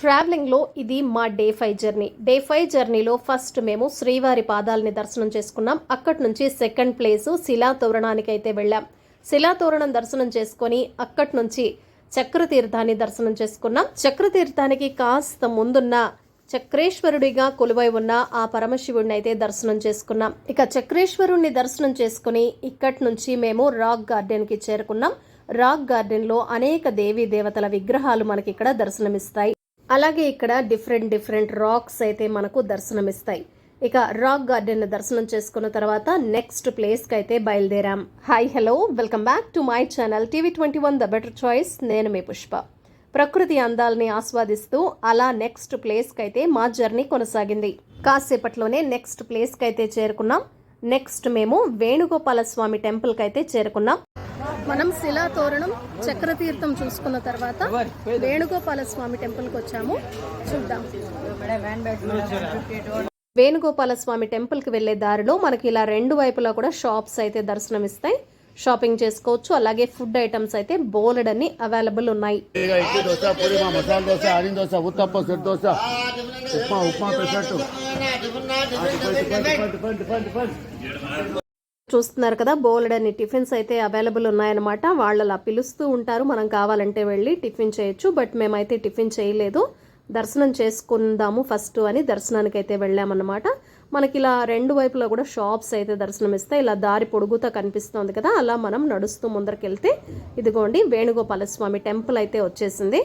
ట్రావెలింగ్లో ఇది మా day five journey. Day five జర్నీలో ఫస్ట్ మేము శ్రీవారి పాదాలని దర్శనం చేసుకున్నాం. అక్కడి నుంచి సెకండ్ ప్లేసు శిలా తోరణానికి అయితే వెళ్ళాం. శిలా తోరణం దర్శనం చేసుకొని అక్కడి నుంచి చక్రతీర్థాన్ని దర్శనం చేసుకున్నాం. చక్రతీర్థానికి కాస్త ముందున్న చక్రేశ్వరుడిగా కొలువై ఉన్న ఆ పరమశివుడిని అయితే దర్శనం చేసుకున్నాం. ఇక చక్రేశ్వరుణ్ణి దర్శనం చేసుకుని ఇక్కడి నుంచి మేము రాక్ గార్డెన్కి చేరుకున్నాం. రాక్ గార్డెన్లో అనేక దేవీ దేవతల విగ్రహాలు మనకి ఇక్కడ దర్శనమిస్తాయి. అలాగే ఇక్కడ డిఫరెంట్ డిఫరెంట్ రాక్స్ అయితే మనకు దర్శనమిస్తాయి. ఇక రాక్ గార్డెన్ దర్శనం చేసుకున్న తర్వాత నెక్స్ట్ ప్లేస్కి అయితే బయలుదేరాం. Hi hello welcome back to my channel TV twenty one the better choice. నేను మీ పుష్ప. ప్రకృతి అందాలని ఆస్వాదిస్తూ అలా నెక్స్ట్ ప్లేస్కి అయితే మా జర్నీ కొనసాగింది. కాసేపట్లోనే నెక్స్ట్ ప్లేస్కి అయితే చేరుకున్నాం. నెక్స్ట్ మేము వేణుగోపాల స్వామి టెంపుల్కి అయితే చేరుకున్నాం. మనం శిలా తోరణం చక్రతీర్థం చూసుకున్న తర్వాత వేణుగోపాల స్వామి టెంపుల్కి వచ్చాము చూద్దాం వేణుగోపాల స్వామి టెంపుల్కి వెళ్ళే దారిలో మనకి ఇలా రెండు వైపులా కూడా షాప్స్ అయితే దర్శనమిస్తాయి షాపింగ్ చేసుకోవచ్చు అలాగే ఫుడ్ ఐటమ్స్ అయితే బోలెడ్ అన్ని అవైలబుల్ ఉన్నాయి చూస్తున్నారు కదా బోలెడన్ని టిఫిన్స్ అయితే అవైలబుల్ ఉన్నాయన్నమాట. వాళ్ళు అలా పిలుస్తూ ఉంటారు. మనం కావాలంటే వెళ్ళి టిఫిన్ చేయొచ్చు. బట్ మేమైతే టిఫిన్ చేయలేదు. దర్శనం చేసుకుందాము ఫస్ట్ అని దర్శనానికి అయితే వెళ్ళామన్నమాట. మనకి ఇలా రెండు వైపులా కూడా షాప్స్ అయితే దర్శనం ఇస్తాయి ఇలా దారి పొడుగుతా కనిపిస్తోంది కదా అలా మనం నడుస్తూ ముందరకెళ్తే ఇదిగోండి వేణుగోపాల స్వామి టెంపుల్ అయితే వచ్చేసింది.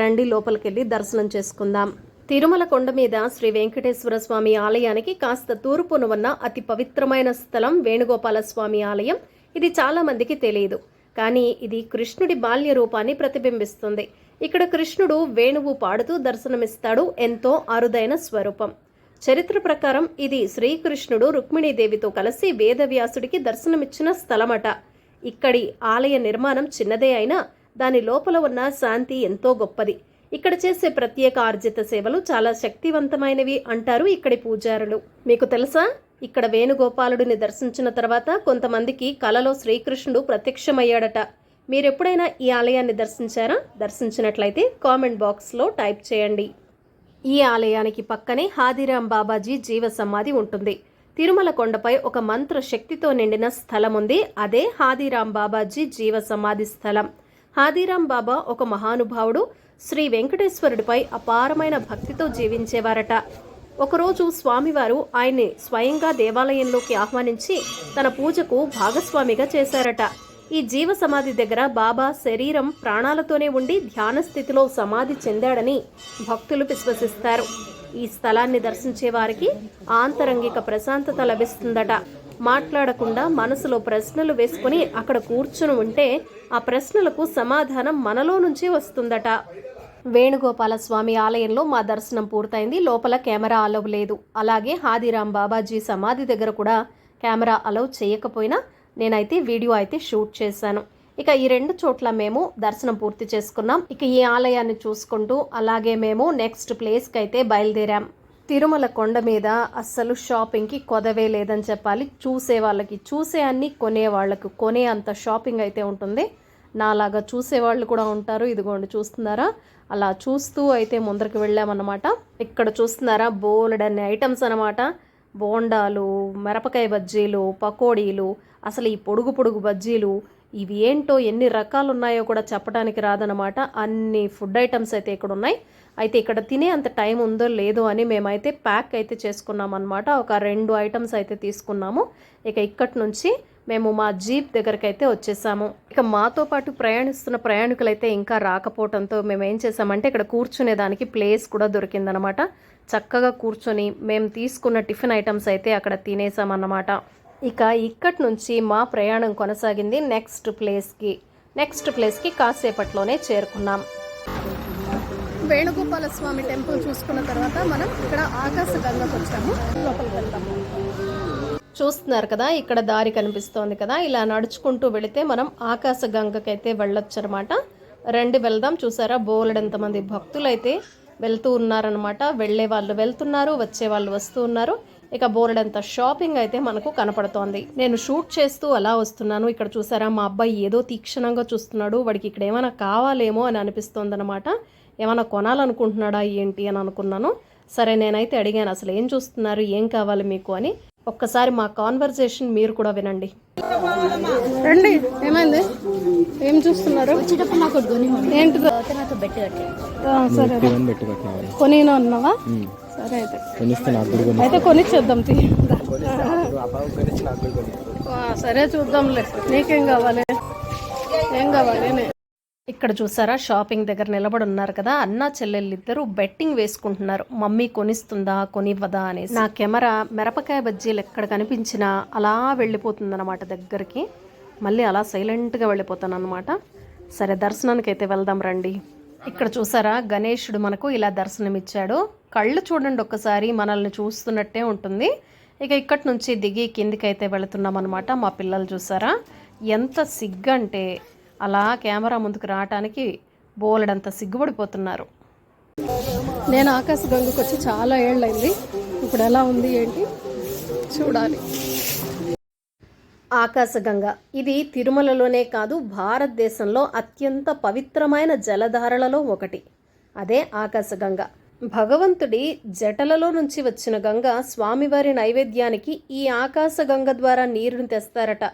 రండి లోపలికి వెళ్ళి దర్శనం చేసుకుందాం. తిరుమల కొండ మీద శ్రీ వెంకటేశ్వర స్వామి ఆలయానికి కాస్త తూర్పున ఉన్న అతి పవిత్రమైన స్థలం వేణుగోపాల స్వామి ఆలయం. ఇది చాలా మందికి తెలియదు. కానీ ఇది కృష్ణుడి బాల్య రూపాన్ని ప్రతిబింబిస్తుంది. ఇక్కడ కృష్ణుడు వేణువు పాడుతూ దర్శనమిస్తాడు. ఎంతో అరుదైన స్వరూపం. చరిత్ర ప్రకారం ఇది శ్రీకృష్ణుడు రుక్మిణీదేవితో కలిసి వేదవ్యాసుడికి దర్శనమిచ్చిన స్థలమట. ఇక్కడి ఆలయ నిర్మాణం చిన్నదే అయినా దాని లోపల ఉన్న శాంతి ఎంతో గొప్పది. ఇక్కడ చేసే ప్రత్యేక ఆర్జిత సేవలు చాలా శక్తివంతమైనవి అంటారు ఇక్కడి పూజారులు. మీకు తెలుసా? ఇక్కడ వేణుగోపాలుడిని దర్శించిన తర్వాత కొంతమందికి కలలో శ్రీకృష్ణుడు ప్రత్యక్షమయ్యాడట. మీరెప్పుడైనా ఈ ఆలయాన్ని దర్శించారా? దర్శించినట్లయితే కామెంట్ బాక్స్లో టైప్ చేయండి. ఈ ఆలయానికి పక్కనే హాదిరాం బాబాజీ జీవ సమాధి ఉంటుంది. తిరుమల కొండపై ఒక మంత్ర శక్తితో నిండిన స్థలం ఉంది. అదే హాదిరాం బాబాజీ జీవ సమాధి స్థలం. హాదిరాం బాబా ఒక మహానుభావుడు. శ్రీ వెంకటేశ్వరుడిపై అపారమైన భక్తితో జీవించేవారట. ఒకరోజు స్వామివారు ఆయన్ని స్వయంగా దేవాలయంలోకి ఆహ్వానించి తన పూజకు భాగస్వామిగా చేశారట. ఈ జీవ సమాధి దగ్గర బాబా శరీరం ప్రాణాలతోనే ఉండి ధ్యాన స్థితిలో సమాధి చెందాడని భక్తులు విశ్వసిస్తారు. ఈ స్థలాన్ని దర్శించే వారికి ఆంతరంగిక ప్రశాంతత లభిస్తుందట. మాట్లాడకుండా మనసులో ప్రశ్నలు వేసుకుని అక్కడ కూర్చుని ఉంటే ఆ ప్రశ్నలకు సమాధానం మనలో నుంచే వస్తుందట. వేణుగోపాల స్వామి ఆలయంలో మా దర్శనం పూర్తయింది. లోపల కెమెరా అలవ్ లేదు. అలాగే హాదిరాం బాబాజీ సమాధి దగ్గర కూడా కెమెరా అలవ్ చేయకపోయినా నేనైతే వీడియో అయితే షూట్ చేశాను. ఇక ఈ రెండు చోట్ల మేము దర్శనం పూర్తి చేసుకున్నాం. ఇక ఈ ఆలయాన్ని చూసుకుంటూ అలాగే మేము నెక్స్ట్ ప్లేస్కి అయితే బయలుదేరాం. తిరుమల కొండ మీద అస్సలు షాపింగ్కి కొదవే లేదని చెప్పాలి. చూసే వాళ్ళకి చూసే అన్ని కొనే వాళ్ళకు కొనే అంత షాపింగ్ అయితే ఉంటుంది. నాలాగా చూసేవాళ్ళు కూడా ఉంటారు. ఇదిగోండి చూస్తున్నారా? అలా చూస్తూ అయితే ముందరికి వెళ్ళామన్నమాట. ఇక్కడ చూస్తున్నారా బోలెడన్ని ఐటమ్స్ అనమాట బోండాలు మిరపకాయ బజ్జీలు పకోడీలు అసలు ఈ పొడుగు పొడుగు బజ్జీలు ఇవి ఏంటో ఎన్ని రకాలు ఉన్నాయో కూడా చెప్పడానికి రాదనమాట అన్ని ఫుడ్ ఐటమ్స్ అయితే ఇక్కడ ఉన్నాయి అయితే ఇక్కడ తినే అంత టైం ఉందో లేదో అని మేమైతే ప్యాక్ అయితే చేసుకున్నాం అనమాట ఒక రెండు ఐటమ్స్ అయితే తీసుకున్నాము. ఇక ఇక్కడి నుంచి మేము మా జీప్ దగ్గరికి అయితే వచ్చేసాము. ఇక మాతో పాటు ప్రయాణిస్తున్న ప్రయాణికులైతే ఇంకా రాకపోవడంతో మేము ఏం చేసామంటే ఇక్కడ కూర్చునేదానికి ప్లేస్ కూడా దొరికిందనమాట చక్కగా కూర్చొని మేము తీసుకున్న టిఫిన్ ఐటమ్స్ అయితే అక్కడ తినేసామన్నమాట. ఇక ఇక్కడి నుంచి మా ప్రయాణం కొనసాగింది నెక్స్ట్ ప్లేస్కి. నెక్స్ట్ ప్లేస్కి కాసేపట్లోనే చేరుకున్నాం. వేణుగోపాల స్వామి టెంపుల్ చూసుకున్న తర్వాత మనం ఇక్కడ ఆకాశ గంగకు వచ్చాము. లోపలికి వెళ్తాము చూస్తున్నారు కదా ఇక్కడ దారి కనిపిస్తోంది కదా ఇలా నడుచుకుంటూ వెళితే మనం ఆకాశ గంగకైతే వెళ్ళొచ్చు అనమాట రండి వెళ్దాం చూసారా బోలెడంతమంది భక్తులైతే వెళ్తూ ఉన్నారనమాట వెళ్ళే వాళ్ళు వెళ్తున్నారు వచ్చే వాళ్ళు వస్తూ ఉన్నారు. ఇక బోర్డంత షాపింగ్ అయితే మనకు కనపడుతోంది. నేను షూట్ చేస్తూ అలా వస్తున్నాను. ఇక్కడ చూసారా మా అబ్బాయి ఏదో తీక్షణంగా చూస్తున్నాడు. వాడికి ఇక్కడ ఏమైనా కావాలేమో అని అనిపిస్తోంది అనమాట ఏమైనా కొనాలనుకుంటున్నాడా ఏంటి అని అనుకున్నాను. సరే నేనైతే అడిగాను అసలు ఏం చూస్తున్నారు ఏం కావాలి మీకు అని. ఒక్కసారి మా కాన్వర్జేషన్ మీరు కూడా వినండి. రండి ఏమైంది? ఏం చూస్తున్నారు? వచ్చేటప్పుడు నాకు కొని నాతో కట్టి సరే కొని అయితే. కొనిస్తే నాకు కూడా కొని అయితే కొనిచ్చేద్దాం తీ. సరే చూద్దాంలే. నీకేం కావాలి? ఏం కావాలి? ఇక్కడ చూసారా షాపింగ్ దగ్గర నిలబడి ఉన్నారు కదా అన్న చెల్లెళ్ళిద్దరూ బెట్టింగ్ వేసుకుంటున్నారు. మమ్మీ కొనిస్తుందా కొనివ్వదా అనేసి. నా కెమెరా మిరపకాయ బజ్జీలు ఎక్కడ కనిపించినా అలా వెళ్ళిపోతుందన్నమాట దగ్గరికి. మళ్ళీ అలా సైలెంట్గా వెళ్ళిపోతాను అనమాట సరే దర్శనానికి అయితే వెళ్దాం రండి. ఇక్కడ చూసారా గణేశుడు మనకు ఇలా దర్శనమిచ్చాడు. కళ్ళు చూడండి ఒక్కసారి మనల్ని చూస్తున్నట్టే ఉంటుంది. ఇక ఇక్కడి నుంచి దిగి కిందికైతే వెళుతున్నాం అనమాట మా పిల్లలు చూసారా. ఎంత సిగ్గంటే అలా కెమెరా ముందుకు రావటానికి బోలెడంత సిగ్గుపడిపోతున్నారు. నేను ఆకాశ గంగకు వచ్చి చాలా ఏళ్ళైంది. ఇప్పుడు ఎలా ఉంది ఏంటి? చూడాలి. ఆకాశగంగ ఇది తిరుమలలోనే కాదు భారతదేశంలో అత్యంత పవిత్రమైన జలధారలలో ఒకటి. అదే ఆకాశగంగ భగవంతుడి జటలలో నుంచి వచ్చిన గంగ స్వామివారి నైవేద్యానికి ఈ ఆకాశగంగ ద్వారా నీరుని తెస్తారట.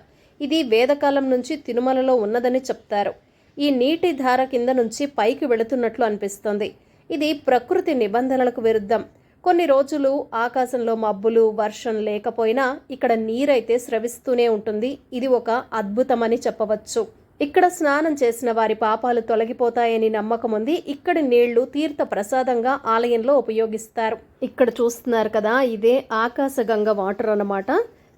ఇది వేదకాలం నుంచి తిరుమలలో ఉన్నదని చెప్తారు. ఈ నీటి ధార కింద నుంచి పైకి వెళుతున్నట్లు అనిపిస్తుంది. ఇది ప్రకృతి నిబంధనలకు విరుద్ధం. కొన్ని రోజులు ఆకాశంలో మబ్బులు వర్షం లేకపోయినా ఇక్కడ నీరైతే స్రవిస్తూనే ఉంటుంది. ఇది ఒక అద్భుతమని చెప్పవచ్చు. ఇక్కడ స్నానం చేసిన వారి పాపాలు తొలగిపోతాయని నమ్మకం ఉంది. ఇక్కడి నీళ్ళు తీర్థ ప్రసాదంగా ఆలయంలో ఉపయోగిస్తారు. ఇక్కడ చూస్తున్నారు కదా ఇదే ఆకాశగంగ వాటర్ అన్నమాట.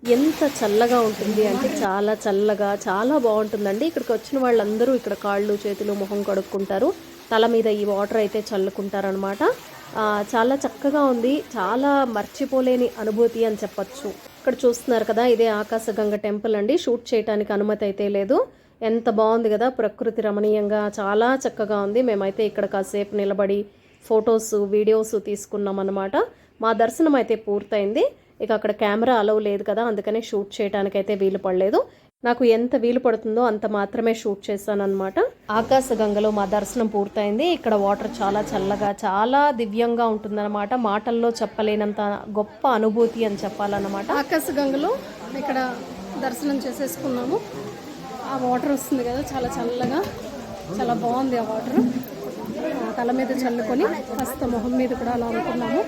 ఎంత చల్లగా ఉంటుంది అంటే చాలా చల్లగా చాలా బాగుంటుందండి. ఇక్కడికి వచ్చిన వాళ్ళందరూ ఇక్కడ కాళ్ళు చేతులు మొహం కడుక్కుంటారు. తల మీద ఈ వాటర్ అయితే చల్లుకుంటారనమాట చాలా చక్కగా ఉంది. చాలా మర్చిపోలేని అనుభూతి అని చెప్పచ్చు. ఇక్కడ చూస్తున్నారు కదా ఇదే ఆకాశగంగ టెంపుల్ అండి. షూట్ చేయడానికి అనుమతి అయితే లేదు. ఎంత బాగుంది కదా ప్రకృతి రమణీయంగా చాలా చక్కగా ఉంది. మేమైతే ఇక్కడ కాసేపు నిలబడి ఫొటోస్ వీడియోస్ తీసుకున్నాం అనమాట మా దర్శనం అయితే పూర్తయింది. ఇక అక్కడ కెమెరా అలవ్ లేదు కదా అందుకనే షూట్ చేయడానికైతే వీలు పడలేదు. నాకు ఎంత వీలు పడుతుందో అంత మాత్రమే షూట్ చేశాను అనమాట ఆకాశగంగలో మా దర్శనం పూర్తయింది. ఇక్కడ వాటర్ చాలా చల్లగా చాలా దివ్యంగా ఉంటుందన్నమాట. మాటల్లో చెప్పలేనంత గొప్ప అనుభూతి అని చెప్పాలన్నమాట. ఆకాశగంగలో ఇక్కడ దర్శనం చేసేసుకున్నాము. ఆ వాటర్ వస్తుంది కదా చాలా చల్లగా చాలా బాగుంది ఆ వాటర్. తల మీద చల్లుకొని కాస్త మొహం మీద కూడా అలా అనుకున్నాము.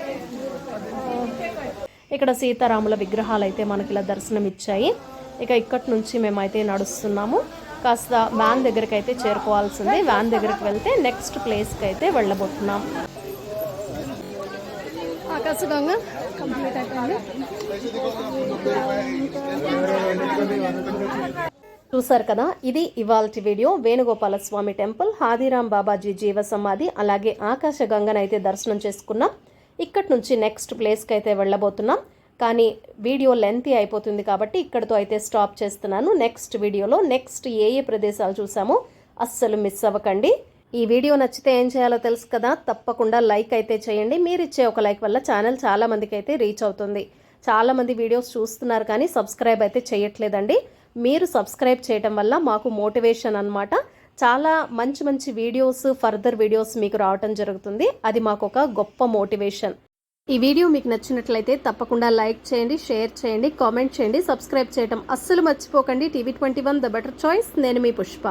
ఇక్కడ సీతారాముల విగ్రహాలు అయితే మనకి ఇలా దర్శనం ఇచ్చాయి ఇక ఇక్కడి నుంచి మేమైతే నడుస్తున్నాము. కాస్త వ్యాన్ దగ్గరికి అయితే చేరుకోవాల్సింది. వ్యాన్ దగ్గరికి వెళ్తే నెక్స్ట్ ప్లేస్కి అయితే వెళ్ళబోతున్నాం కంప్లీట్ అయిపోయింది. చూసారు కదా ఇది ఇవాల్టి వీడియో. వేణుగోపాల స్వామి టెంపుల్ హాదీరాం బాబాజీ జీవ సమాధి అలాగే ఆకాశగంగనైతే దర్శనం చేసుకున్నాం. ఇక్కడ నుంచి నెక్స్ట్ ప్లేస్కి అయితే వెళ్ళబోతున్నాం. కానీ వీడియో లెంతీ అయిపోతుంది కాబట్టి ఇక్కడితో అయితే స్టాప్ చేస్తున్నాను. నెక్స్ట్ వీడియోలో నెక్స్ట్ ఏ ఏ ప్రదేశాలు చూసామో అస్సలు మిస్ అవ్వకండి. ఈ వీడియో నచ్చితే ఏం చేయాలో తెలుసు కదా? తప్పకుండా లైక్ అయితే చేయండి. మీరు ఇచ్చే ఒక లైక్ వల్ల ఛానల్ చాలామందికి అయితే రీచ్ అవుతుంది. చాలామంది వీడియోస్ చూస్తున్నారు కానీ సబ్స్క్రైబ్ అయితే చేయట్లేదండి. మీరు సబ్స్క్రైబ్ చేయటం వల్ల మాకు మోటివేషన్ అన్నమాట. చాలా మంచి మంచి వీడియోస్ ఫర్దర్ వీడియోస్ మీకు రావటం జరుగుతుంది. అది మాకు ఒక గొప్ప మోటివేషన్ ఈ వీడియో మీకు నచ్చినట్లయితే తప్పకుండా లైక్ చేయండి షేర్ చేయండి కామెంట్ చేయండి సబ్స్క్రైబ్ చేయడం అస్సలు మర్చిపోకండి. TV twenty one the better choice నేను మీ పుష్ప.